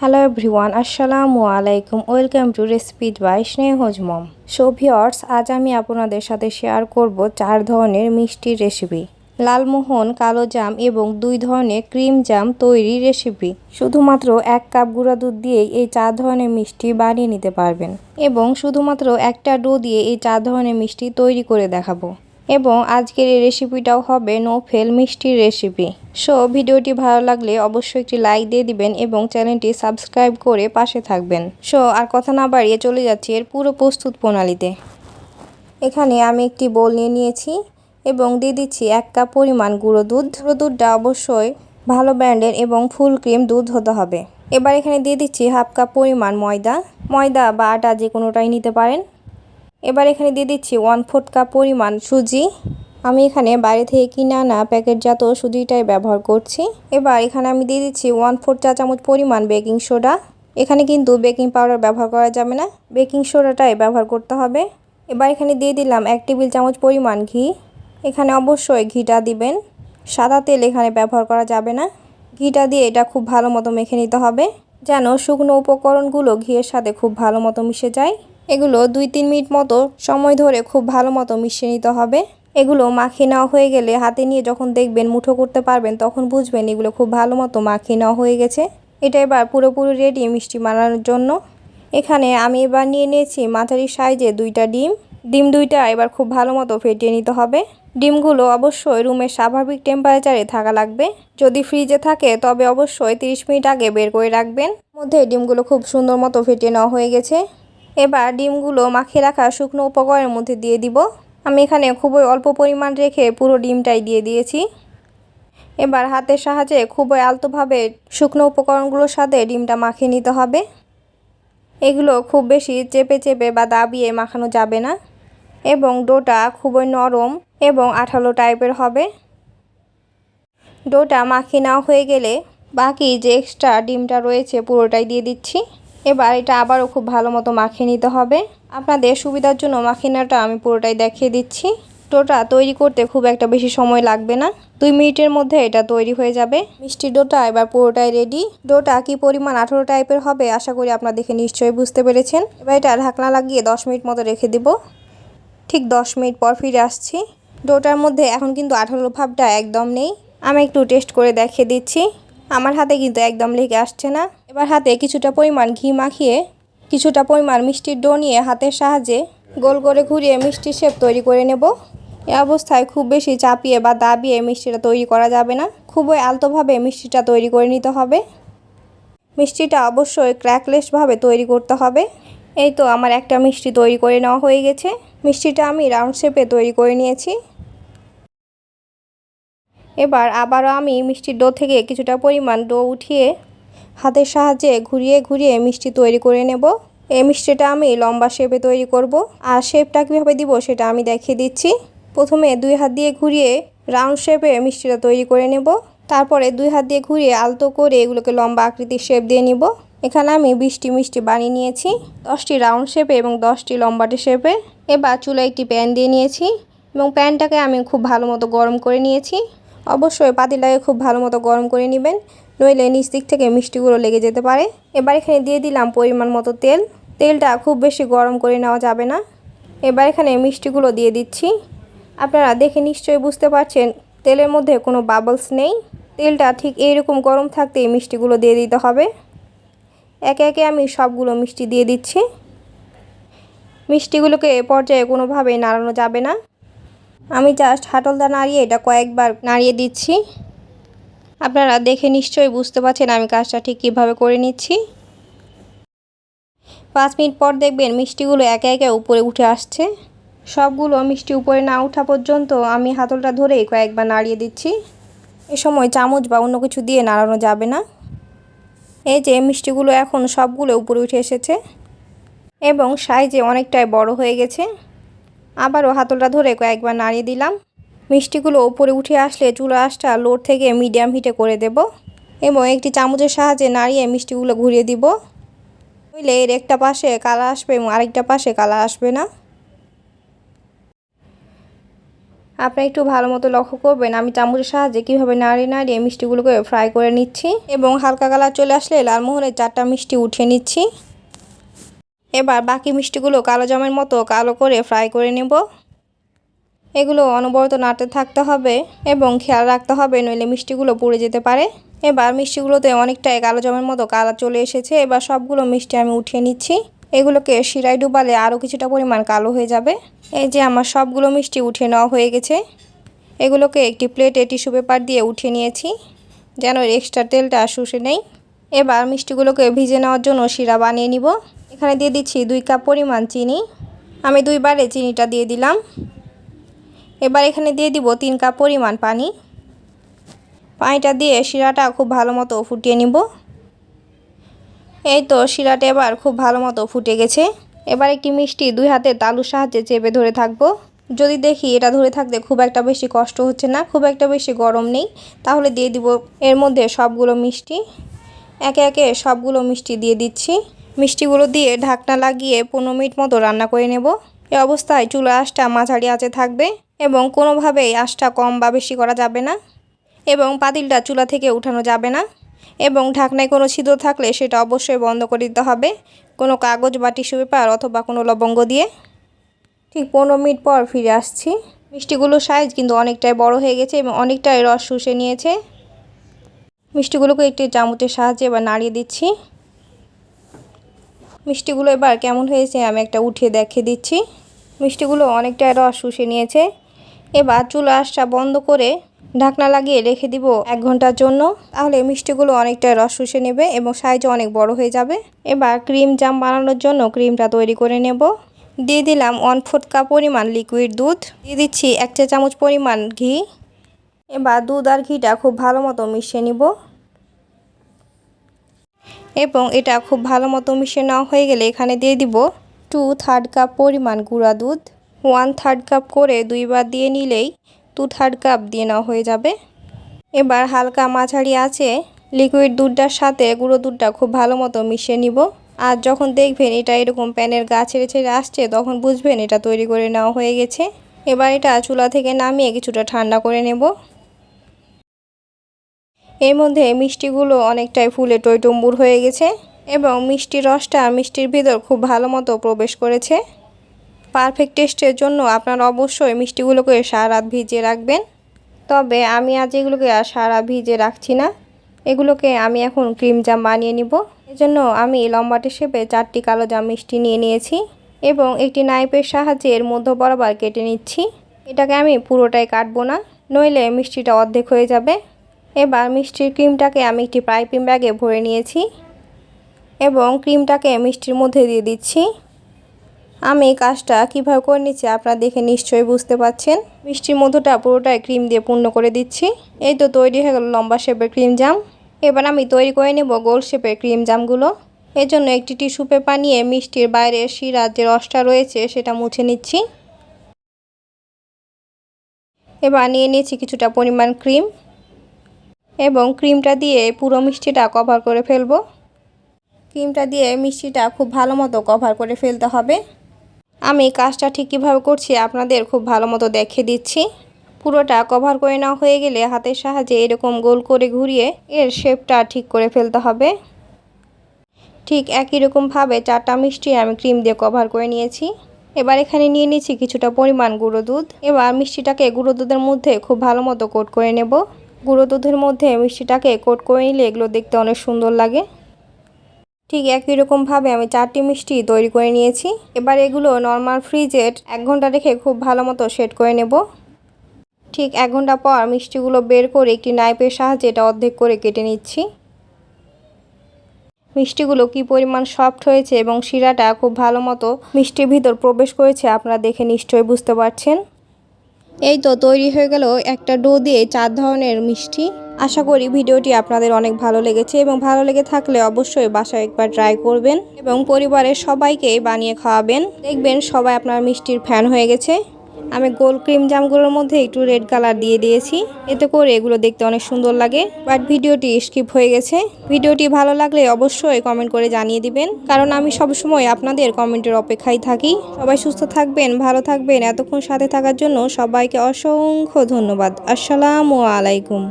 Hello everyone আসসালামু আলাইকুম welcome to recipe by Snehaj mom so আজ আমি আপনাদের সাথে শেয়ার করব চার ধরনের মিষ্টির রেসিপি লালমোহন, কালো জাম এবং দুই ধরনের ক্রিম জাম তৈরি রেসিপি শুধুমাত্র এক কাপ গুঁড়া দুধ দিয়েই এই চার ধরনের মিষ্টি বানিয়ে নিতে পারবেন। এবং শুধুমাত্র একটা ডো দিয়ে এই চার ধরনের মিষ্টি তৈরি করে দেখাবো। এবং আজকের এই রেসিপিটাও হবে নো ফেল মিষ্টির রেসিপি সো ভিডিওটি ভালো লাগলে অবশ্যই একটি লাইক দিয়ে দিবেন এবং চ্যানেলটি সাবস্ক্রাইব করে পাশে থাকবেন। সো আর কথা না বাড়িয়ে চলে যাচ্ছি এর পুরো প্রস্তুত প্রণালীতে। এখানে আমি একটি বোল নিয়ে নিয়েছি এবং দিয়ে দিচ্ছি এক কাপ পরিমাণ গুঁড়ো দুধ। গুঁড়ো দুধটা অবশ্যই ভালো ব্র্যান্ডের এবং ফুল ক্রিম দুধ হতে হবে। এবার এখানে দিয়ে দিচ্ছি হাফ কাপ পরিমাণ ময়দা। ময়দা বা আটা যে কোনোটাই নিতে পারেন। এবার এখানে দিয়ে দিচ্ছি ওয়ান ফোর্থ কাপ পরিমাণ সুজি। আমি এখানে বাইরে থেকে কিনে আনা প্যাকেটজাত সুজিটাই ব্যবহার করছি। এবার এখানে আমি দিয়ে দিচ্ছি ওয়ান ফোর্থ চা চামচ পরিমাণ বেকিং সোডা এখানে কিন্তু বেকিং পাউডার ব্যবহার করা যাবে না। বেকিং সোডাটাই ব্যবহার করতে হবে। এবার এখানে দিয়ে দিলাম এক টেবিল চামচ পরিমাণ ঘি। এখানে অবশ্যই ঘিটা দিবেন। সাদা তেল এখানে ব্যবহার করা যাবে না। ঘিটা দিয়ে এটা খুব ভালো মতো মেখে নিতে হবে। যেন শুকনো উপকরণগুলো ঘিয়ের সাথে খুব ভালো মতো মিশে যায়। এগুলো দুই তিন মিনিট মতো সময় ধরে খুব ভালো মতো মিশিয়ে নিতে হবে। এগুলো মাখিয়ে নেওয়া হয়ে গেলে হাতে নিয়ে যখন দেখবেন মুঠো করতে পারবেন, তখন বুঝবেন এগুলো খুব ভালো মতো মাখিয়ে নেওয়া হয়ে গেছে। এটা এবার পুরোপুরি রেডি মিষ্টি বানানোর জন্য। এখানে আমি এবার নিয়ে নিয়েছি মাঝারি সাইজে দুইটা ডিম। ডিম দুইটা এবার খুব ভালো মতো ফেটিয়ে নিতে হবে। ডিমগুলো অবশ্যই রুমের স্বাভাবিক টেম্পারেচারে থাকা লাগবে। যদি ফ্রিজে থাকে, তবে অবশ্যই 30 মিনিট আগে বের করে রাখবেন। মধ্যে ডিমগুলো খুব সুন্দর মতো ফেটিয়ে নেওয়া হয়ে গেছে। এবার ডিমগুলো মাখিয়ে রাখা শুকনো উপকরণের মধ্যে দিয়ে দিব। আমি এখানে খুবই অল্প পরিমাণ রেখে পুরো ডিমটাই দিয়ে দিয়েছি। এবার হাতের সাহায্যে খুবই আলতোভাবে শুকনো উপকরণগুলোর সাথে ডিমটা মাখিয়ে নিতে হবে। এগুলো খুব বেশি চেপে চেপে বা দাবিয়ে মাখানো যাবে না। এবং ডোটা খুবই নরম এবং আঠালো টাইপের হবে। ডোটা মাখিয়ে নেওয়া হয়ে গেলে বাকি যে এক্সট্রা ডিমটা রয়েছে পুরোটাই দিয়ে দিচ্ছি। এবার এটা আবারও খুব ভালো মতো মাখিয়ে নিতে হবে। আপনাদের সুবিধার জন্য মাখিয়ে নেওয়াটা আমি পুরোটাই দেখিয়ে দিচ্ছি। ডোটা তৈরি করতে খুব একটা বেশি সময় লাগবে না। দুই মিনিটের মধ্যে এটা তৈরি হয়ে যাবে। মিষ্টি ডোটা এবার পুরোটাই রেডি ডোটা কি পরিমাণ আঠারো টাইপের হবে আশা করি আপনারা দেখে নিশ্চয়ই বুঝতে পেরেছেন। এবার এটা ঢাকনা লাগিয়ে দশ মিনিট মতো রেখে দিব। ঠিক দশ মিনিট পর ফিরে আসছি। ডোটার মধ্যে এখন কিন্তু আঠালো ভাবটা একদম নেই। আমি একটু টেস্ট করে দেখিয়ে দিচ্ছি। আমার হাতে কিন্তু একদম লেগে আসছে না। এবার হাতে কিছুটা পরিমাণ ঘি মাখিয়ে, কিছুটা পরিমাণ মিষ্টির ডো নিয়ে হাতের সাহায্যে গোল করে ঘুরিয়ে মিষ্টির শেপ তৈরি করে নেব। এ অবস্থায় খুব বেশি চাপিয়ে বা দাবিয়ে মিষ্টিটা তৈরি করা যাবে না। খুবই আলতোভাবে মিষ্টিটা তৈরি করে নিতে হবে। মিষ্টিটা অবশ্যই ক্র্যাকলেসভাবে তৈরি করতে হবে। এই তো আমার একটা মিষ্টি তৈরি করে নেওয়া হয়ে গেছে। মিষ্টিটা আমি রাউন্ড শেপে তৈরি করে নিয়েছি। এবার আবারও আমি মিষ্টির ডো থেকে কিছুটা পরিমাণ ডো উঠিয়ে হাতের সাহায্যে ঘুরিয়ে ঘুরিয়ে মিষ্টি তৈরি করে নেব। এই মিষ্টিটা আমি লম্বা শেপে তৈরি করব। আর শেপটা কীভাবে দিব সেটা আমি দেখিয়ে দিচ্ছি। প্রথমে দুই হাত দিয়ে ঘুরিয়ে রাউন্ড শেপে মিষ্টিটা তৈরি করে নেব। তারপরে দুই হাত দিয়ে ঘুরিয়ে আলতো করে এগুলোকে লম্বা আকৃতির শেপ দিয়ে নিব। এখানে আমি বিশটি মিষ্টি বানিয়ে নিয়েছি, দশটি রাউন্ড শেপে এবং দশটি লম্বাটে শেপে। এবার চুলায় একটি প্যান দিয়ে নিয়েছি এবং প্যানটাকে আমি খুব ভালো মতো গরম করে নিয়েছি। অবশ্যই পাতিলাকে খুব ভালো মতো গরম করে নেবেন, নইলে নিচ দিক থেকে মিষ্টিগুলো লেগে যেতে পারে। এবার এখানে দিয়ে দিলাম পরিমাণ মতো তেল। তেলটা খুব বেশি গরম করে নেওয়া যাবে না। এবার এখানে মিষ্টিগুলো দিয়ে দিচ্ছি। আপনারা দেখে নিশ্চয়ই বুঝতে পারছেন, তেলের মধ্যে কোনো বাবলস নেই। তেলটা ঠিক এইরকম গরম থাকতেই মিষ্টিগুলো দিয়ে দিতে হবে। একে একে আমি সবগুলো মিষ্টি দিয়ে দিচ্ছি। মিষ্টিগুলোকে এ পর্যায়ে কোনোভাবেই নাড়ানো যাবে না। আমি জাস্ট হাটলদা নাড়িয়ে এটা কয়েকবার নাড়িয়ে দিচ্ছি। আপনারা দেখে নিশ্চয়ই বুঝতে পারছেন আমি কাজটা ঠিক কীভাবে করে নিচ্ছি। পাঁচ মিনিট পর দেখবেন মিষ্টিগুলো একে একে উপরে উঠে আসছে। সবগুলো মিষ্টি উপরে না ওঠা পর্যন্ত আমি হাতলটা ধরেই কয়েকবার নাড়িয়ে দিচ্ছি। এ সময় চামচ বা অন্য কিছু দিয়ে নাড়ানো যাবে না। এই যে মিষ্টিগুলো এখন সবগুলো উপরে উঠে এসেছে। এবং সাইজে অনেকটাই বড় হয়ে গেছে। আবারও হাতলটা ধরে কয়েকবার নাড়িয়ে দিলাম। মিষ্টিগুলো ওপরে উঠে আসলে চুলা আঁশটা লোড থেকে মিডিয়াম হিটে করে দেব এবং একটি চামচের সাহায্যে নাড়িয়ে মিষ্টিগুলো ঘুরিয়ে দিব। নইলে এর একটা পাশে কালা আসবে এবং আরেকটা পাশে কালা আসবে না। আপনি একটু ভালো মতো লক্ষ্য করবেন, আমি চামচের সাহায্যে কীভাবে নাড়িয়ে নাড়িয়ে মিষ্টিগুলোকে ফ্রাই করে নিচ্ছি এবং হালকা কালার চলে আসলে লালমোহনের চারটা মিষ্টি উঠিয়ে নিচ্ছি। এবার বাকি মিষ্টিগুলো কালো জামের মতো কালো করে ফ্রাই করে নেব। এগুলো অনবরত নাড়তে থাকতে হবে এবং খেয়াল রাখতে হবে নইলে মিষ্টিগুলো পুড়ে যেতে পারে। এবার মিষ্টিগুলোতে অনেকটাই কালো জামের মতো কালার চলে এসেছে। এবার সবগুলো মিষ্টি আমি উঠিয়ে নিচ্ছি। এগুলোকে শিরায় ডুবালে আরও কিছুটা পরিমাণ কালো হয়ে যাবে। এই যে আমার সবগুলো মিষ্টি উঠিয়ে নেওয়া হয়ে গেছে। এগুলোকে একটি প্লেটে টিস্যু পেপার দিয়ে উঠিয়ে নিয়েছি, যেন এক্সট্রা তেলটা শুষে নেই। এবার মিষ্টিগুলোকে ভিজে নেওয়ার জন্য শিরা বানিয়ে নিব। এখানে দিয়ে দিচ্ছি দুই কাপ পরিমাণ চিনি। আমি দুইবারে চিনিটা দিয়ে দিলাম। এবার এখানে দিয়ে দিব তিন কাপ পরিমাণ পানি। পানিটা দিয়ে শিরাটা খুব ভালো মতো ফুটিয়ে নিব। এই তো শিরাটা এবার খুব ভালো মতো ফুটে গেছে। এবার একটি মিষ্টি দুই হাতে তালুর সাহায্যে চেপে ধরে থাকব। যদি দেখি এটা ধরে থাকতে খুব একটা বেশি কষ্ট হচ্ছে না, খুব একটা বেশি গরম নেই, তাহলে দিয়ে দিব এর মধ্যে সবগুলো মিষ্টি। একে একে সবগুলো মিষ্টি দিয়ে দিচ্ছি। মিষ্টিগুলো দিয়ে ঢাকনা লাগিয়ে পনেরো মিনিট মতো রান্না করে নেব। এ অবস্থায় চুলা আঁশটা মাঝারি আঁচে থাকবে এবং কোনোভাবেই আঁশটা কম বা বেশি করা যাবে না এবং পাতিলটা চুলা থেকে উঠানো যাবে না এবং ঢাকনায় কোনো ছিদ্র থাকলে সেটা অবশ্যই বন্ধ করে দিতে হবে কোনো কাগজ বা টিস্যু পেপার অথবা কোনো লবঙ্গ দিয়ে। ঠিক পনেরো মিনিট পর ফিরে আসছি। মিষ্টিগুলোর সাইজ কিন্তু অনেকটাই বড় হয়ে গেছে এবং অনেকটাই রস শুষে নিয়েছে। মিষ্টিগুলোকে একটি চামচের সাহায্যে এবার নাড়িয়ে দিচ্ছি। মিষ্টিগুলো এবার কেমন হয়েছে আমি একটা উঠিয়ে দেখিয়ে দিচ্ছি। মিষ্টিগুলো অনেকটাই রস শুষে নিয়েছে। এবার চুলা আঁশটা বন্ধ করে ঢাকনা লাগিয়ে রেখে দিব এক ঘণ্টার জন্য। তাহলে মিষ্টিগুলো অনেকটাই রস শুষে নেবে এবং সাইজও অনেক বড় হয়ে যাবে। এবার ক্রিম জাম বানানোর জন্য ক্রিমটা তৈরি করে নেব। দিয়ে দিলাম ওয়ান ফোর্থ কাপ পরিমাণ লিকুইড দুধ। দিয়ে দিচ্ছি এক চা চামচ পরিমাণ ঘি। এবার দুধ আর ঘিটা খুব ভালো মতো মিশিয়ে নিব। এবং এটা খুব ভালো মতো মিশিয়ে নেওয়া হয়ে গেলে এখানে দিয়ে দিব টু থার্ড কাপ পরিমাণ গুঁড়া দুধ। ওয়ান থার্ড কাপ করে দুইবার দিয়ে নিলেই টু থার্ড কাপ দিয়ে নেওয়া হয়ে যাবে। এবার হালকা মাঝারি আছে লিকুইড দুধটার সাথে গুঁড়ো দুধটা খুব ভালো মতো মিশিয়ে নিব। আর যখন দেখবেন এটা এরকম প্যানের গা ছেড়ে ছেড়ে আসছে, তখন বুঝবেন এটা তৈরি করে নেওয়া হয়ে গেছে। এবার এটা চুলা থেকে নামিয়ে কিছুটা ঠান্ডা করে নেব। এর মধ্যে মিষ্টিগুলো অনেকটাই ফুলে টইটম্বুর হয়ে গেছে এবং মিষ্টির রসটা মিষ্টির ভিতর খুব ভালো মতো প্রবেশ করেছে। পারফেক্ট টেস্টের জন্য আপনারা অবশ্যই মিষ্টিগুলোকে সারা ভিজিয়ে রাখবেন। তবে আমি আজ এগুলোকে আর সারা ভিজে রাখছি না। এগুলোকে আমি এখন ক্রিম জাম বানিয়ে নিব। এজন্য আমি লম্বাটে শেপে চারটি কালো জাম মিষ্টি নিয়ে নিয়েছি এবং একটি নাইফের সাহায্যে এর মধ্য বরাবর কেটে নিচ্ছি। এটাকে আমি পুরোটাই কাটবো না, নইলে মিষ্টিটা অর্ধেক হয়ে যাবে। এবার মিষ্টির ক্রিমটাকে আমি একটি পাইপিং ব্যাগে ভরে নিয়েছি এবং ক্রিমটাকে মিষ্টির মধ্যে দিয়ে দিচ্ছি। আমি কাজটা কীভাবে করে নিচ্ছি আপনারা দেখে নিশ্চয়ই বুঝতে পাচ্ছেন। মিষ্টির মধ্যটা পুরোটাই ক্রিম দিয়ে পূর্ণ করে দিচ্ছি। এই তো তৈরি হয়ে গেল লম্বা শেপের ক্রিম জাম। এবার আমি তৈরি করে নেব গোল শেপের ক্রিম জামগুলো। জন্য একটি টিস্যু পেপার নিয়ে মিষ্টির বাইরে শিরার যে রসটা রয়েছে সেটা মুছে নিচ্ছি। এবার নিয়ে নিয়েছি কিছুটা পরিমাণ ক্রিম। এবং ক্রিমটা দিয়ে পুরো মিষ্টিটা কভার করে ফেলব। ক্রিমটা দিয়ে মিষ্টিটা খুব ভালো মতো কভার করে ফেলতে হবে। আমি কাজটা ঠিক কীভাবে করছি আপনাদের খুব ভালো মতো দেখে দিচ্ছি। পুরোটা কভার করে নেওয়া হয়ে গেলে হাতের সাহায্যে এরকম গোল করে ঘুরিয়ে এর শেপটা ঠিক করে ফেলতে হবে। ঠিক একই রকমভাবে চারটা মিষ্টি আমি ক্রিম দিয়ে কভার করে নিয়েছি। এবার এখানে নিয়ে নিচ্ছি কিছুটা পরিমাণ গুঁড়ো দুধ। এবার মিষ্টিটাকে গুঁড়ো দুধের মধ্যে খুব ভালো মতো কোট করে নেব। গুঁড়ো দুধের মধ্যে মিষ্টিটাকে কোট করে নিলে এগুলো দেখতে অনেক সুন্দর লাগে। ঠিক একই রকমভাবে আমি চারটি মিষ্টি তৈরি করে নিয়েছি। এবার এগুলো নর্মাল ফ্রিজে এক ঘণ্টা রেখে খুব ভালো মতো সেট করে নেব। ঠিক এক ঘণ্টা পর মিষ্টিগুলো বের করে একটি নাইফের সাহায্যে এটা অর্ধেক করে কেটে নিচ্ছি। মিষ্টিগুলো কি পরিমাণ সফট হয়েছে এবং শিরাটা খুব ভালো মতো মিষ্টির ভিতর প্রবেশ করেছে আপনারা দেখে নিশ্চয়ই বুঝতে পারছেন। এই তো তৈরি হয়ে গেল একটা ডো দিয়ে চার ধরনের মিষ্টি। আশা করি ভিডিওটি আপনাদের অনেক ভালো লেগেছে এবং ভালো লেগে থাকলে অবশ্যই বাসায় একবার ট্রাই করবেন এবং পরিবারের সবাইকে বানিয়ে খাওয়াবেন। দেখবেন সবাই আপনার মিষ্টির ফ্যান হয়ে গেছে। আমি গোল ক্রিম জামগুলোর মধ্যে একটু রেড কালার দিয়ে দিয়েছি। এতে করে এগুলো দেখতে অনেক সুন্দর লাগে। বাট ভিডিওটি স্কিপ হয়ে গেছে। ভিডিওটি ভালো লাগলে অবশ্যই কমেন্ট করে জানিয়ে দিবেন। কারণ আমি সবসময় আপনাদের কমেন্টের অপেক্ষায় থাকি। সবাই সুস্থ থাকবেন, ভালো থাকবেন। এতক্ষণ সাথে থাকার জন্য সবাইকে অসংখ্য ধন্যবাদ। আসসালামু আলাইকুম।